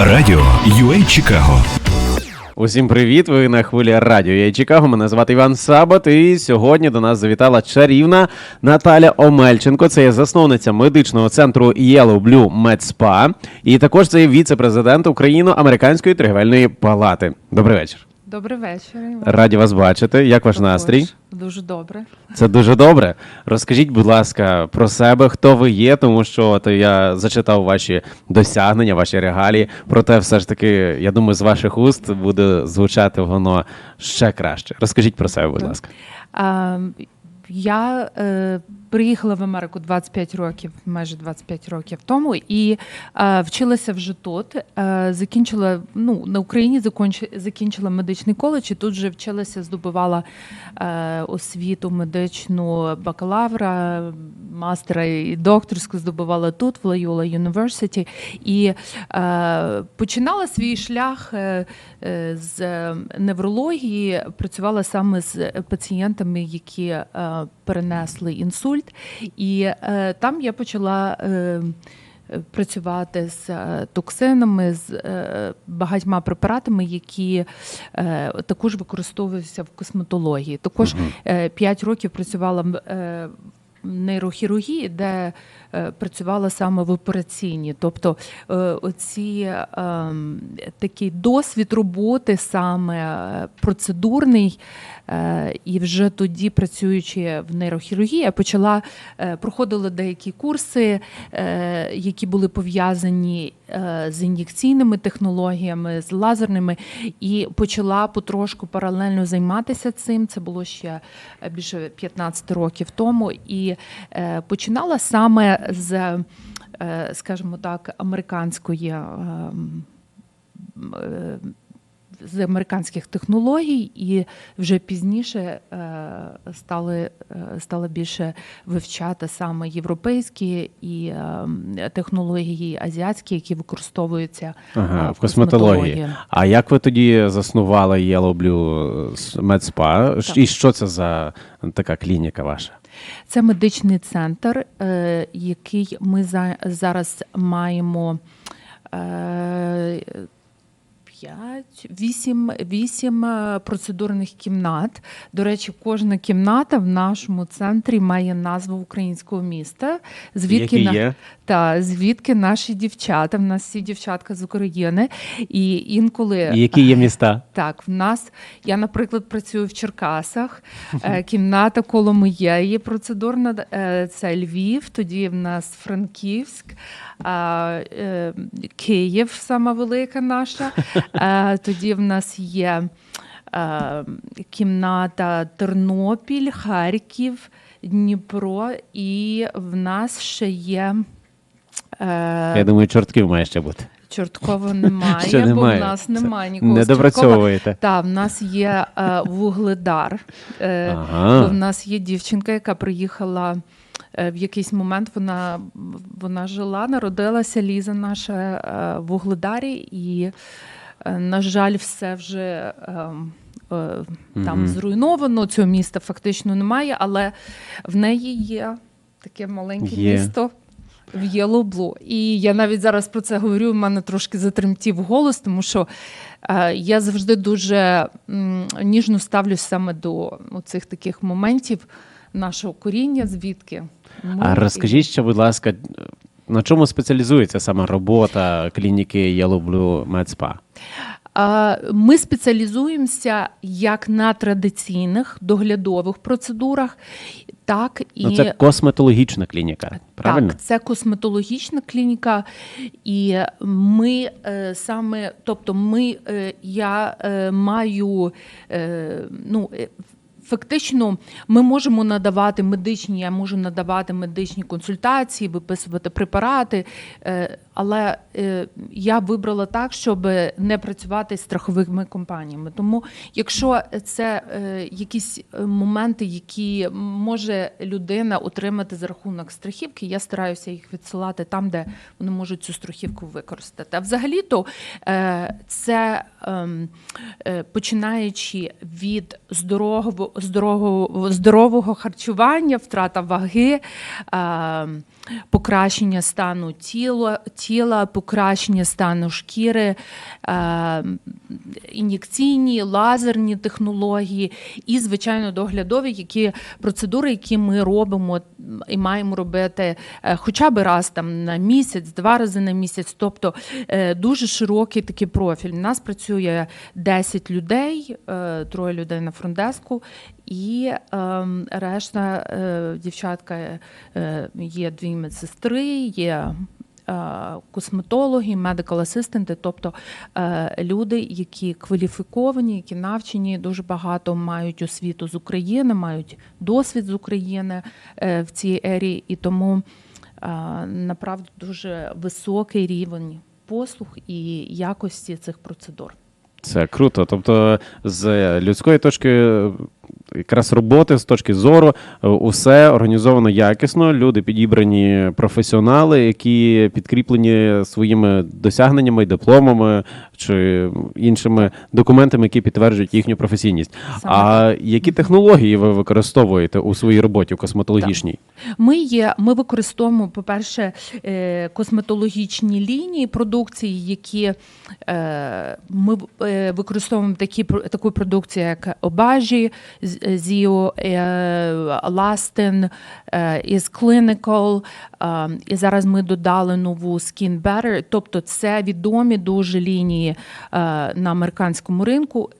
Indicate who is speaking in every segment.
Speaker 1: Радіо UA Чикаго.
Speaker 2: Усім привіт! Ви на хвилі радіо. Я Чикаго. Мене звати Іван Сабат. І сьогодні до нас завітала чарівна Наталя Омельченко. Це є засновниця медичного центру Yellow Blue Med Spa. І також це є віце-президент Україно-американської торгівельної палати. Добрий вечір.
Speaker 3: Добрий вечір.
Speaker 2: Раді вас бачити. Як ваш
Speaker 3: Також.
Speaker 2: настрій?
Speaker 3: Дуже добре.
Speaker 2: Це дуже добре. Розкажіть, будь ласка, про себе, хто ви є, тому що от я зачитав ваші досягнення, ваші регалії. Проте, все ж таки, я думаю, з ваших уст буде звучати воно ще краще. Розкажіть про себе, будь ласка.
Speaker 3: А, я е, приїхала в Америку 25 років, майже 25 років тому, і е, вчилася вже тут. Е, закінчила ну, на Україні законч- закінчила медичний коледж, і тут вже вчилася, здобувала е, освіту медичну бакалавра, мастера і докторську здобувала тут, в Loyola University. І е, починала свій шлях е, е, з неврології, працювала саме з пацієнтами, які е, перенесли інсульт. І е, там я почала. Е, Працювати з е, токсинами, з багатьма препаратами, які також використовуються в косметології. Також 5 років працювала нейрохірургії, де е, працювала саме в операційні, Тобто е, оці ем, такий досвід роботи, саме процедурний, е, і вже тоді, працюючи в нейрохірургії, я почала проходила деякі курси, які були пов'язані з ін'єкційними технологіями, з лазерними, і почала потрошку паралельно займатися цим. Це було ще е, більше 15 років тому. І е, починала саме з, е, скажімо так, американської. З американських технологій, і вже пізніше е, стали, е, стала більше вивчати саме європейські і е, технології азіатські, які використовуються
Speaker 2: Ага, в косметології. А як ви тоді заснували Yellow Blue
Speaker 3: Так.
Speaker 2: І що це за така клініка ваша?
Speaker 3: Це медичний центр, який ми за, зараз маємо. Е, П'ять, вісім, вісім е, процедурних кімнат. До речі, кожна кімната в нашому центрі має назву українського міста. Звідки на-
Speaker 2: є?
Speaker 3: Та звідки наші дівчата? В нас всі дівчатка з України, і інколи
Speaker 2: які є міста?
Speaker 3: так, в нас я, наприклад, працюю в Черкасах. Е, Кімната коло моєї процедурна е, це Львів. Тоді в нас Франківськ, е, Київ, сама велика наша. Е, Тоді в нас є е, кімната Тернопіль, Харків, Дніпро, і в нас ще є. е,
Speaker 2: Я думаю, чортків має ще бути.
Speaker 3: Чорткова немає,
Speaker 2: Ще
Speaker 3: бо в нас немає нікого.
Speaker 2: Не допрацьовуєте.
Speaker 3: Так, в нас є е, вугледар. Е,
Speaker 2: Ага.
Speaker 3: В нас є дівчинка, яка приїхала е, в якийсь момент. Вона, вона жила, народилася Ліза наша е, в вугледарі, і, на жаль, все вже. е, е, Там зруйновано цього міста фактично немає, але в неї є таке маленьке
Speaker 2: Є.
Speaker 3: місто в Blue. І я навіть зараз про це говорю. в мене трошки затремтів голос, тому що е, я завжди дуже м, ніжно ставлюсь саме до цих таких моментів нашого коріння, звідки ми.
Speaker 2: А розкажіть ще, будь ласка, на чому спеціалізується саме робота клініки Blue Med Spa?
Speaker 3: Ми спеціалізуємося як на традиційних доглядових процедурах, так і
Speaker 2: Ну, це косметологічна клініка, правильно?
Speaker 3: Так, це косметологічна клініка, і ми е, саме, тобто, ми, е, я е, маю ну. Фактично, ми можемо надавати медичні, я можу надавати медичні консультації, виписувати препарати, е, але е, я вибрала так, щоб не працювати з страховими компаніями. Тому, якщо це е, якісь моменти, які може людина отримати за рахунок страхівки, я стараюся їх відсилати там, де вони можуть цю страхівку використати. А взагалі-то це починаючи від здорового, здорового, здорового харчування, втрата ваги. Покращення стану тіла, тіла, покращення стану шкіри, е, ін'єкційні, лазерні технології і, звичайно, доглядові які процедури, які ми робимо і маємо робити е, хоча б раз там на місяць, два рази на місяць. Тобто е, дуже широкий такий профіль. У нас працює 10 людей, троє людей на фронтдеску, і ем, решта е, дівчатка е, є дві медсестри, є е, косметологи, медикал асистенти, тобто е, люди, які кваліфіковані, які навчені, дуже багато мають освіту з України, мають досвід з України е, в цій ері, і тому е, направду дуже високий рівень послуг і якості цих процедур.
Speaker 2: Це круто. Тобто, з людської точки е, якраз роботи, з точки зору, е, усе організовано якісно. Люди підібрані професіонали, які підкріплені своїми досягненнями, дипломами чи іншими документами, які підтверджують їхню професійність.
Speaker 3: Саме
Speaker 2: А які технології ви використовуєте у своїй роботі в косметологічній?
Speaker 3: Ми є, ми використовуємо, по-перше, е, косметологічні лінії продукції, які е, ми використовуємо такі таку продукцію, як Обажі, Зіо, Ластин, із Clinical. е, І зараз ми додали нову Skin Better, тобто це відомі дуже лінії е, на американському ринку е,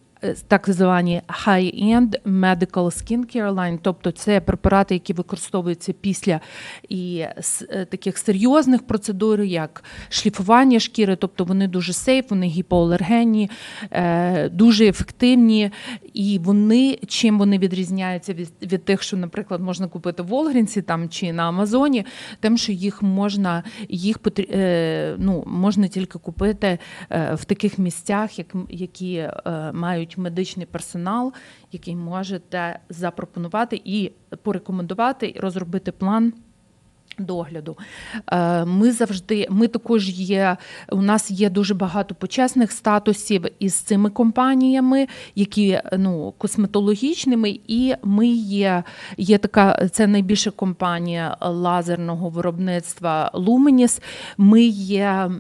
Speaker 3: так звані high-end medical skincare line, тобто це препарати, які використовуються після і е, таких серйозних процедур, як шліфування шкіри, тобто вони дуже сейф, вони гіпоалергенні, е, дуже ефективні, і вони чим вони відрізняються від, від тих, що, наприклад, можна купити в Волгрінці там чи на Амазоні, тим, що їх можна їх е, ну, можна тільки купити е, в таких місцях, як, які е, мають медичний персонал, який можете запропонувати і порекомендувати, і розробити план. Догляду Е, ми завжди, ми також є. У нас є дуже багато почесних статусів із цими компаніями, які ну косметологічними, і ми є. Є така це найбільша компанія лазерного виробництва Lumenis. Ми є.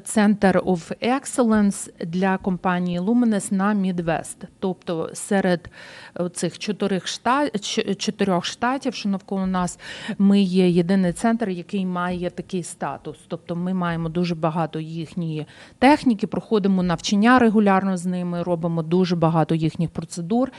Speaker 3: Центр of Excellence для компанії Lumenis на Midwest. Тобто серед цих чотирьох штат, чотирьох штатів, що навколо нас, ми є єдиний центр, який має такий статус. Тобто ми маємо дуже багато їхньої техніки, проходимо навчання регулярно з ними, робимо дуже багато їхніх процедур.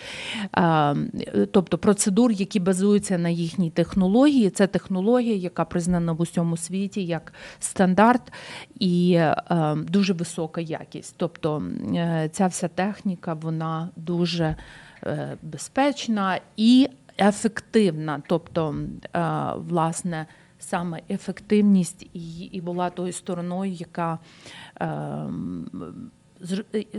Speaker 3: Тобто процедур, які базуються на їхній технології. Це технологія, яка признана в усьому світі як стандарт і е, дуже висока якість. Тобто е, ця вся техніка вона дуже е, безпечна і ефективна. Тобто, е, власне, саме ефективність і, була тою стороною, яка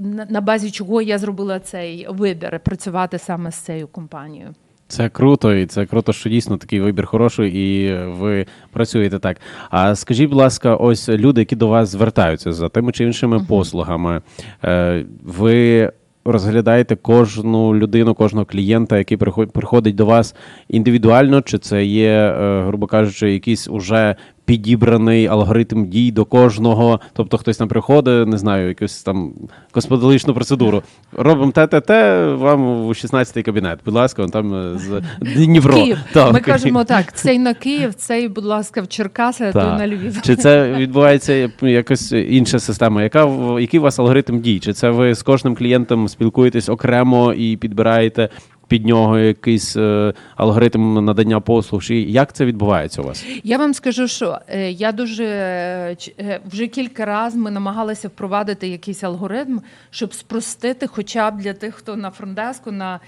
Speaker 3: на базі чого я зробила цей вибір працювати саме з цією компанією.
Speaker 2: Це круто, і це круто, що дійсно такий вибір хороший, і ви працюєте так. А скажіть, будь ласка, ось люди, які до вас звертаються за тими чи іншими послугами, е, ви розглядаєте кожну людину, кожного клієнта, який приход- приходить до вас індивідуально, чи це є, е, грубо кажучи, якісь уже підібраний алгоритм дій до кожного. Тобто хтось там приходить, не знаю, якусь там косметологічну процедуру. Робимо те, те, те, вам у 16-й кабінет. Будь ласка, вон там е, з Дніпро.
Speaker 3: Київ.
Speaker 2: Так,
Speaker 3: Ми кажемо так: цей на Київ, цей, будь ласка, в Черкаси, а то на Львів.
Speaker 2: Чи це відбувається якось інша система? Яка який у вас алгоритм дій? Чи це ви з кожним клієнтом спілкуєтесь окремо і підбираєте під нього якийсь е, алгоритм надання послуг? Чи як це відбувається у вас?
Speaker 3: Я вам скажу, що е, я дуже е, вже кілька разів ми намагалися впровадити якийсь алгоритм, щоб спростити, хоча б для тих, хто на фронтдеску, на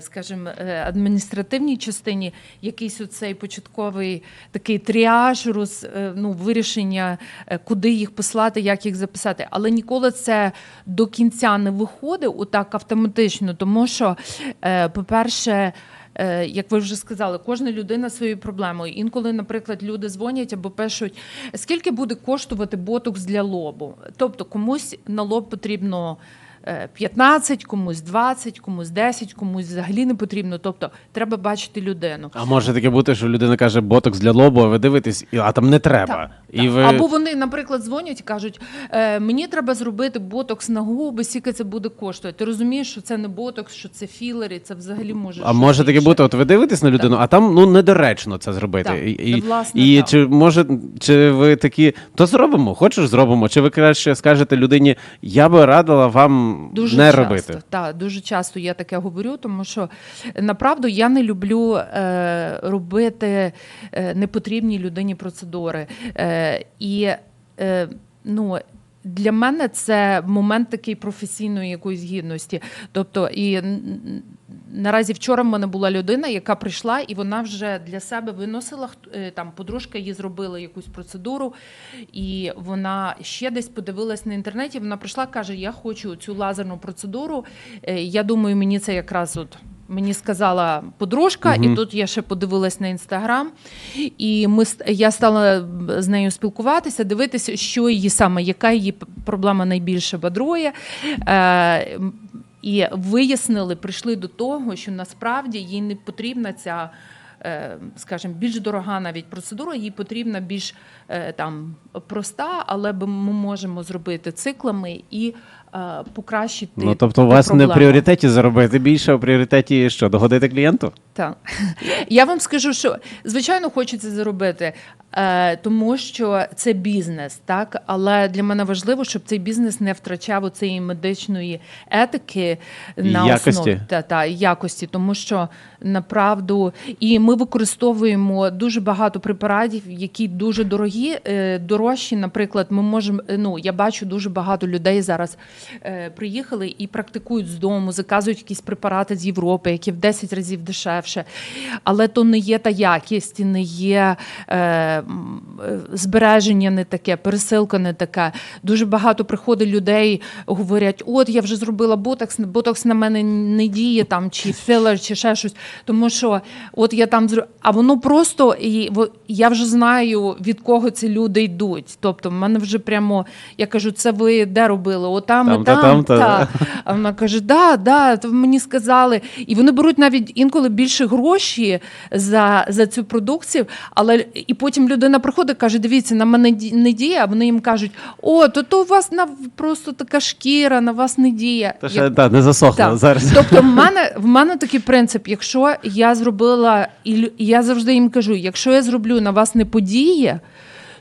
Speaker 3: скажімо, е, адміністративній частині, якийсь оцей початковий такий тріаж, роз, е, ну, вирішення, е, куди їх послати, як їх записати. Але ніколи це до кінця не виходить отак автоматично, тому що, е, по-перше, Е, Як ви вже сказали, кожна людина своєю проблемою. Інколи, наприклад, люди дзвонять або пишуть, скільки буде коштувати ботокс для лобу. Тобто комусь на лоб потрібно е, 15, комусь 20, комусь 10, комусь взагалі не потрібно. Тобто треба бачити людину.
Speaker 2: А може таке бути, що людина каже ботокс для лобу, а ви дивитесь, а там не треба.
Speaker 3: Так,
Speaker 2: і
Speaker 3: так.
Speaker 2: ви
Speaker 3: Або вони, наприклад, дзвонять і кажуть: е, мені треба зробити ботокс на губи, скільки це буде коштувати. Ти розумієш, що це не ботокс, що це філери, це взагалі може.
Speaker 2: А може таке бути, от ви дивитесь на людину, а там ну недоречно це зробити.
Speaker 3: Так,
Speaker 2: І, і,
Speaker 3: власне,
Speaker 2: і
Speaker 3: так.
Speaker 2: чи може, чи ви такі, то зробимо, хочеш зробимо? Чи ви краще скажете людині, я би радила вам
Speaker 3: Дуже
Speaker 2: не
Speaker 3: часто,
Speaker 2: робити?
Speaker 3: Так, дуже часто я таке говорю, тому що направду я не люблю е, робити е, непотрібні людині процедури. Е, і е, ну. Для мене це момент такий професійної якоїсь гідності. Тобто, і наразі вчора в мене була людина, яка прийшла, і вона вже для себе виносила е, там подружка їй зробила якусь процедуру, і вона ще десь подивилась на інтернеті. Вона прийшла, каже: Я хочу цю лазерну процедуру. Е, Я думаю, мені це якраз от. Мені сказала подружка, і тут я ще подивилась на інстаграм, і ми я стала з нею спілкуватися, дивитися, що її саме, яка її проблема найбільше бадрує. Е, і вияснили, прийшли до того, що насправді їй не потрібна ця. е, Скажімо, більш дорога навіть процедура, їй потрібна більш е, там проста, але ми можемо зробити циклами і покращити.
Speaker 2: Ну тобто, у
Speaker 3: вас
Speaker 2: вас не в пріоритеті заробити більше, а в пріоритеті що, догодити клієнту?
Speaker 3: Так. Я вам скажу, що звичайно хочеться заробити, е, тому що це бізнес, так? Але для мене важливо, щоб цей бізнес не втрачав оцієї медичної етики на
Speaker 2: якості.
Speaker 3: основі та, та, якості, тому що направду і ми використовуємо дуже багато препаратів, які дуже дорогі, е, дорожчі. Наприклад, ми можемо. е, Ну я бачу дуже багато людей зараз е, приїхали і практикують з дому, заказують якісь препарати з Європи, які в 10 разів дешевше. Але то не є та якість, не є е, збереження не таке, пересилка не така. Дуже багато приходить людей, говорять: от я вже зробила ботокс, ботокс на мене не діє там, чи філер, чи ще щось. Тому що от я там зро... а воно просто і я вже знаю від кого ці люди йдуть. Тобто, в мене вже прямо я кажу, це ви де робили? Отам
Speaker 2: Там
Speaker 3: і
Speaker 2: та,
Speaker 3: там.
Speaker 2: там та.
Speaker 3: та. А вона каже: да, да, то мені сказали. І вони беруть навіть інколи більше гроші за, за цю продукцію, але і потім людина приходить каже: дивіться, на мене не діє, а вони їм кажуть: о, то, то у вас на просто така шкіра, на вас не діє.
Speaker 2: Та
Speaker 3: Я-
Speaker 2: ще та, не засохло
Speaker 3: так.
Speaker 2: зараз.
Speaker 3: Тобто, в мене в мене такий принцип: якщо я зробила, і я завжди їм кажу: якщо я зроблю на вас не подіє.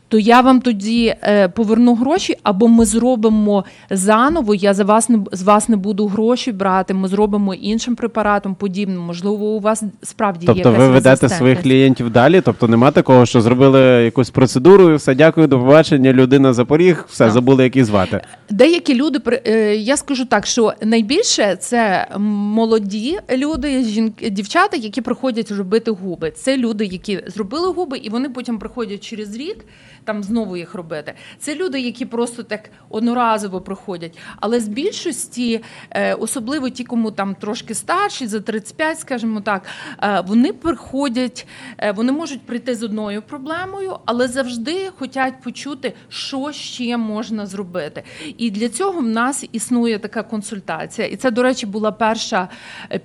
Speaker 3: То я вам тоді е, поверну гроші, або ми зробимо заново. Я за вас не з вас не буду гроші брати. Ми зробимо іншим препаратом подібним. Можливо, у вас справді є
Speaker 2: Тобто ви ведете своїх клієнтів далі? Тобто нема такого, що зробили якусь процедуру, і все, дякую, до побачення, людина за поріг, все,
Speaker 3: Так.
Speaker 2: забули, як її звати.
Speaker 3: Деякі люди е, я скажу так, що найбільше це молоді люди, жінки, дівчата, які приходять робити губи. Це люди, які зробили губи, і вони потім приходять через рік. Там знову їх робити. Це люди, які просто так одноразово приходять. Але з більшості, е, особливо ті, кому там трошки старші, за 35, скажімо так, е, вони приходять, е, вони можуть прийти з одною проблемою, але завжди хочуть почути, що ще можна зробити. І для цього в нас існує така консультація. І це, до речі, була перша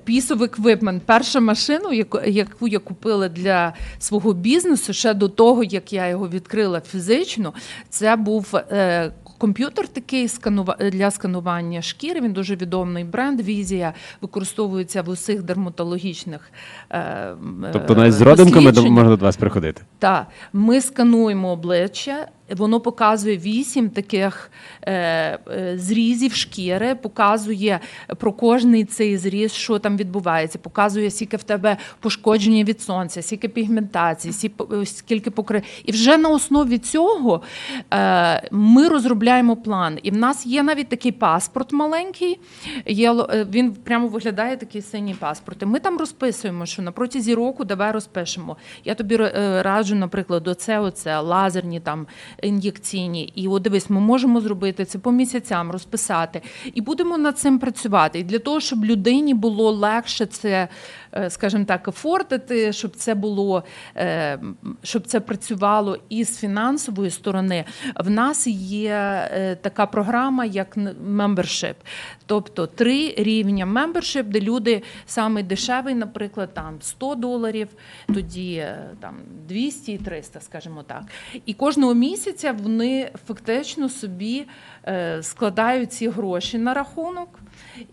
Speaker 3: piece of equipment, перша машина, яку я купила для свого бізнесу ще до того, як я його відкрила фізично. Це був. е, Комп'ютер такий для сканування шкіри. Він дуже відомий бренд. Візія використовується в усіх дерматологічних. е,
Speaker 2: Тобто навіть з
Speaker 3: е,
Speaker 2: родинками можна до вас приходити.
Speaker 3: Так, ми скануємо обличчя. Воно показує вісім таких е, е, зрізів шкіри, показує про кожний цей зріз, що там відбувається, показує, скільки в тебе пошкодження від сонця, скільки пігментації, е, скільки покри. І вже на основі цього ми розробляємо план. І в нас є навіть такий паспорт маленький. Він прямо виглядає такий синій паспорт. І ми там розписуємо, що на протязі року давай розпишемо. Я тобі раджу, наприклад, оце, оце, лазерні там ін'єкційні. І от дивись, ми можемо зробити це по місяцям, розписати. І будемо над цим працювати. І для того, щоб людині було легше це скажімо так, ефортити, щоб це було, е, щоб це працювало і з фінансової сторони. В нас є е, така програма, як membership. Тобто три рівня membership, де люди саме дешевий, наприклад, там 100 доларів, тоді е, там 200 і 300, скажімо так. І кожного місяця вони фактично собі е, складають ці гроші на рахунок.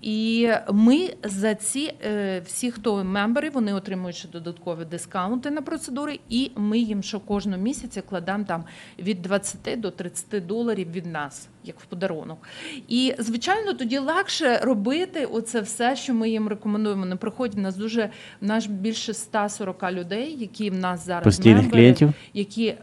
Speaker 3: І ми за ці е, всі, хто мембери, вони отримують ще додаткові дискаунти на процедури, і ми їм що кожного місяця кладемо там від 20 до 30 доларів від нас, як в подарунок. І звичайно, тоді легше робити оце все, що ми їм рекомендуємо. Не приходять нас дуже в нас більше 140 людей, які в нас зараз мембери, які,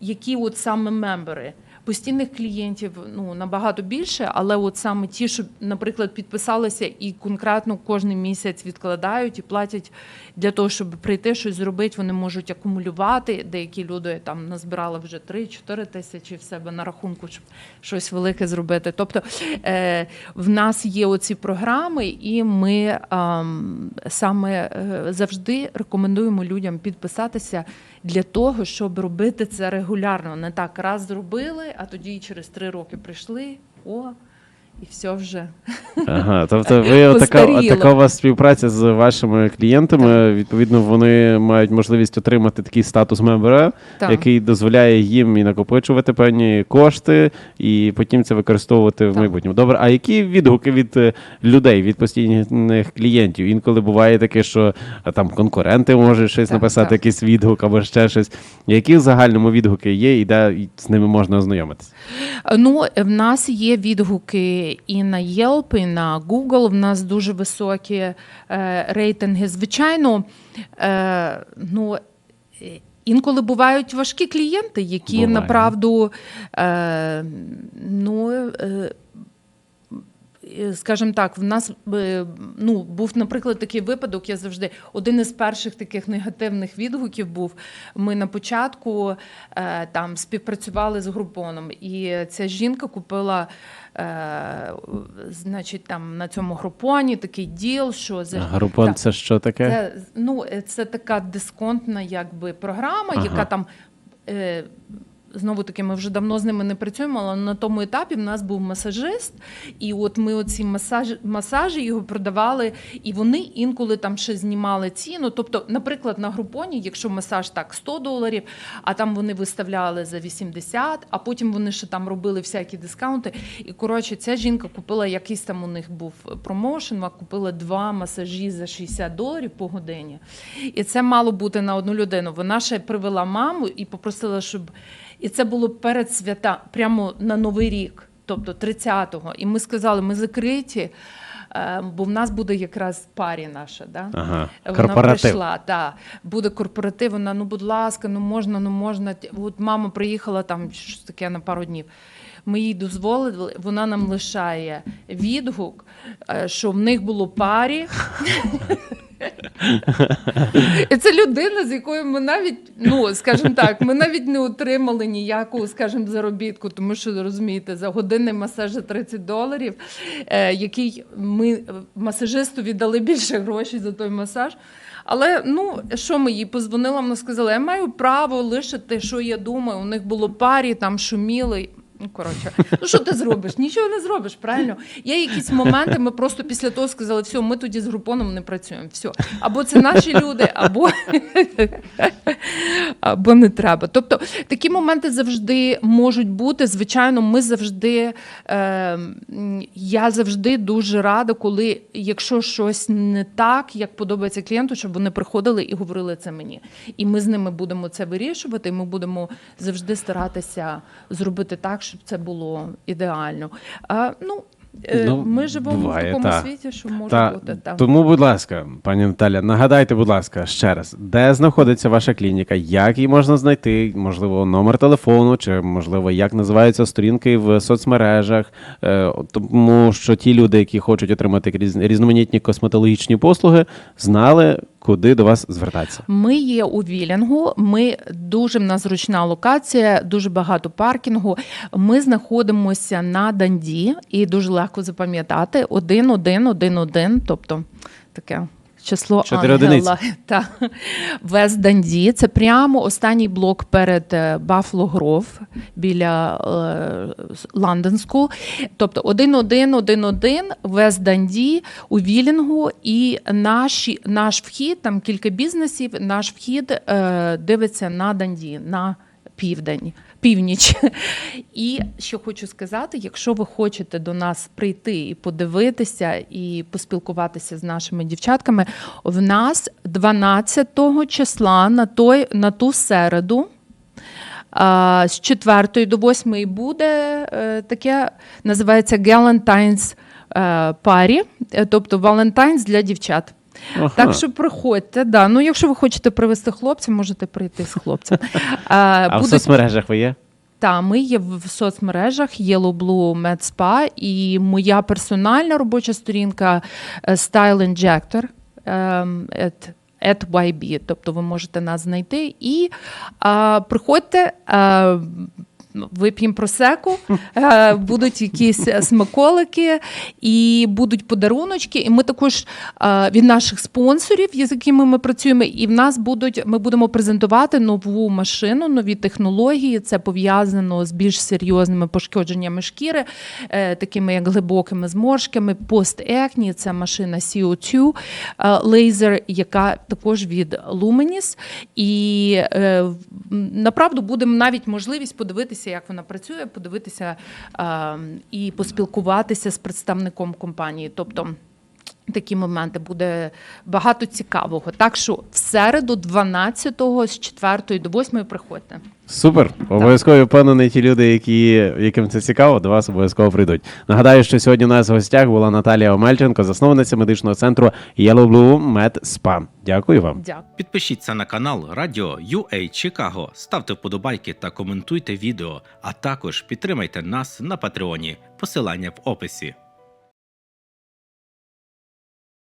Speaker 3: які от саме мембери. Постійних клієнтів ну набагато більше, але от саме ті, що, наприклад, підписалися і конкретно кожен місяць відкладають і платять для того, щоб прийти щось зробити, вони можуть акумулювати. Деякі люди там назбирали вже 3-4 тисячі в себе на рахунку, щоб щось велике зробити. Тобто е, в нас є оці програми, і ми ем, саме е, завжди рекомендуємо людям підписатися для того, щоб робити це регулярно. Не так раз зробили, а тоді через три роки прийшли. О, і все вже.
Speaker 2: Ага, тобто ви
Speaker 3: Постаріло.
Speaker 2: така у вас співпраця з вашими клієнтами. Відповідно, вони мають можливість отримати такий статус мембера,
Speaker 3: Так.
Speaker 2: який дозволяє їм і накопичувати певні кошти, і потім це використовувати в
Speaker 3: Так.
Speaker 2: майбутньому. Добре, а які відгуки від е, людей, від постійних клієнтів? Інколи буває таке, що а, там конкуренти можуть щось
Speaker 3: Так,
Speaker 2: написати,
Speaker 3: так.
Speaker 2: якийсь відгук або ще щось. Які в загальному відгуки є, і де з ними можна ознайомитися?
Speaker 3: Ну, в нас є відгуки і на Yelp, і на Google. В нас дуже високі е, рейтинги. Звичайно, е, ну. Інколи бувають важкі клієнти, які
Speaker 2: Буває.
Speaker 3: направду е, ну, скажімо так, в нас е, ну, був, наприклад, такий випадок. Я завжди один із перших таких негативних відгуків був. Ми на початку е, там співпрацювали з Групоном, і ця жінка купила. Е, значить, там на цьому групоні такий діл, що за
Speaker 2: Групон, це що таке?
Speaker 3: це, ну, е, це така дисконтна якби, програма,
Speaker 2: Ага.
Speaker 3: яка там. Е, Знову таки, ми вже давно з ними не працюємо, але на тому етапі в нас був масажист, і от ми оці масажі, масажі його продавали, і вони інколи там ще знімали ціну. Тобто, наприклад, на групоні, якщо масаж так 100 доларів, а там вони виставляли за 80, а потім вони ще там робили всякі дискаунти. І коротше, ця жінка купила якийсь там у них був промоушен, вона купила два масажі за 60 доларів по годині. І це мало бути на одну людину. Вона ще привела маму і попросила, щоб і це було перед свята, прямо на Новий рік, тобто 30-го. І ми сказали, ми закриті. е, Бо в нас буде якраз парі наша, да?
Speaker 2: Ага,
Speaker 3: Вона
Speaker 2: корпоратив.
Speaker 3: прийшла, да. буде корпоратив. Вона, ну будь ласка, ну можна, ну можна. От мама приїхала там щось таке на пару днів. Ми їй дозволили, вона нам лишає відгук, е, що в них було парі. І це людина, з якою ми навіть, ну скажімо так, ми навіть не отримали ніяку, скажімо, заробітку, тому що розумієте, за годинний масаж за 30 доларів, е, який ми е, масажисту віддали більше грошей за той масаж. Але ну що ми їй позвонила, вона сказала, я маю право лишити, що я думаю. У них було парі, там шуміли. Ну, коротше, ну що ти зробиш? Нічого не зробиш, правильно? Є якісь моменти, ми просто після того сказали, все, ми тоді з групоном не працюємо. Все. Або це наші люди, або, або не треба. Тобто такі моменти завжди можуть бути. Звичайно, ми завжди, е, я завжди дуже рада, коли якщо щось не так, як подобається клієнту, щоб вони приходили і говорили це мені. І ми з ними будемо це вирішувати, і ми будемо завжди старатися зробити так, щоб це було ідеально. А, ну, е,
Speaker 2: Ну,
Speaker 3: ми живемо
Speaker 2: буває,
Speaker 3: в такому
Speaker 2: та.
Speaker 3: світі, що може
Speaker 2: Та,
Speaker 3: бути так.
Speaker 2: Тому, будь ласка, пані Наталя, нагадайте, будь ласка, ще раз, де знаходиться ваша клініка, як її можна знайти, можливо, номер телефону, чи можливо, як називаються сторінки в соцмережах. Е, Тому що ті люди, які хочуть отримати різноманітні косметологічні послуги, знали, куди до вас звертатися.
Speaker 3: Ми є у Вілінгу. Ми дуже в нас зручна локація, дуже багато паркінгу. Ми знаходимося на Данді і дуже легко запам'ятати один, один, один, один. Тобто таке число
Speaker 2: Чотири
Speaker 3: Ангела. Та. Вест Данді. Це прямо останній блок перед е, Buffalo Grove біля е, London Тобто 1-1-1-1 Вест Данді у Вілінгу. І наші, наш вхід, там кілька бізнесів, наш вхід е, дивиться на Данді, на південь. Північ. І що хочу сказати, якщо ви хочете до нас прийти і подивитися, і поспілкуватися з нашими дівчатками, в нас 12 числа на, той, на ту середу. З 4 до 8 буде е, таке, називається Galentine's е, парі, е, тобто Валентайнс для дівчат.
Speaker 2: Ага.
Speaker 3: Так що приходьте, да. Ну, якщо ви хочете привезти хлопця, можете прийти з хлопцем. А,
Speaker 2: А в соцмережах ви є?
Speaker 3: та, ми є в соцмережах Yellow Blue Med Spa і моя персональна робоча сторінка е, Style Injector ем, at, at YB, тобто ви можете нас знайти. І а, приходьте. А, Вип'ємо просеку, е, будуть якісь смаколики і будуть подаруночки. І ми також е, від наших спонсорів, з якими ми працюємо, і в нас будуть ми будемо презентувати нову машину, нові технології. Це пов'язано з більш серйозними пошкодженнями шкіри, е, такими як глибокими зморшками, постекні. Це машина CO2 е, лазер, яка також від Lumenis. І е, направду буде навіть можливість подивитися, як вона працює, подивитися е, і поспілкуватися з представником компанії. Тобто. Такі моменти буде багато цікавого. Так що в середу, 12-го, з 4 до 8 приходьте.
Speaker 2: Супер. Обов'язково впевнений, ті люди, які, яким це цікаво, до вас обов'язково прийдуть. Нагадаю, що сьогодні у нас в гостях була Наталія Омельченко, засновниця медичного центру Yellow Blue Med Spa. Дякую вам.
Speaker 3: Дякую.
Speaker 4: Підпишіться на канал Радіо UA Чикаго, ставте вподобайки та коментуйте відео, а також підтримайте нас на Патреоні. Посилання в описі.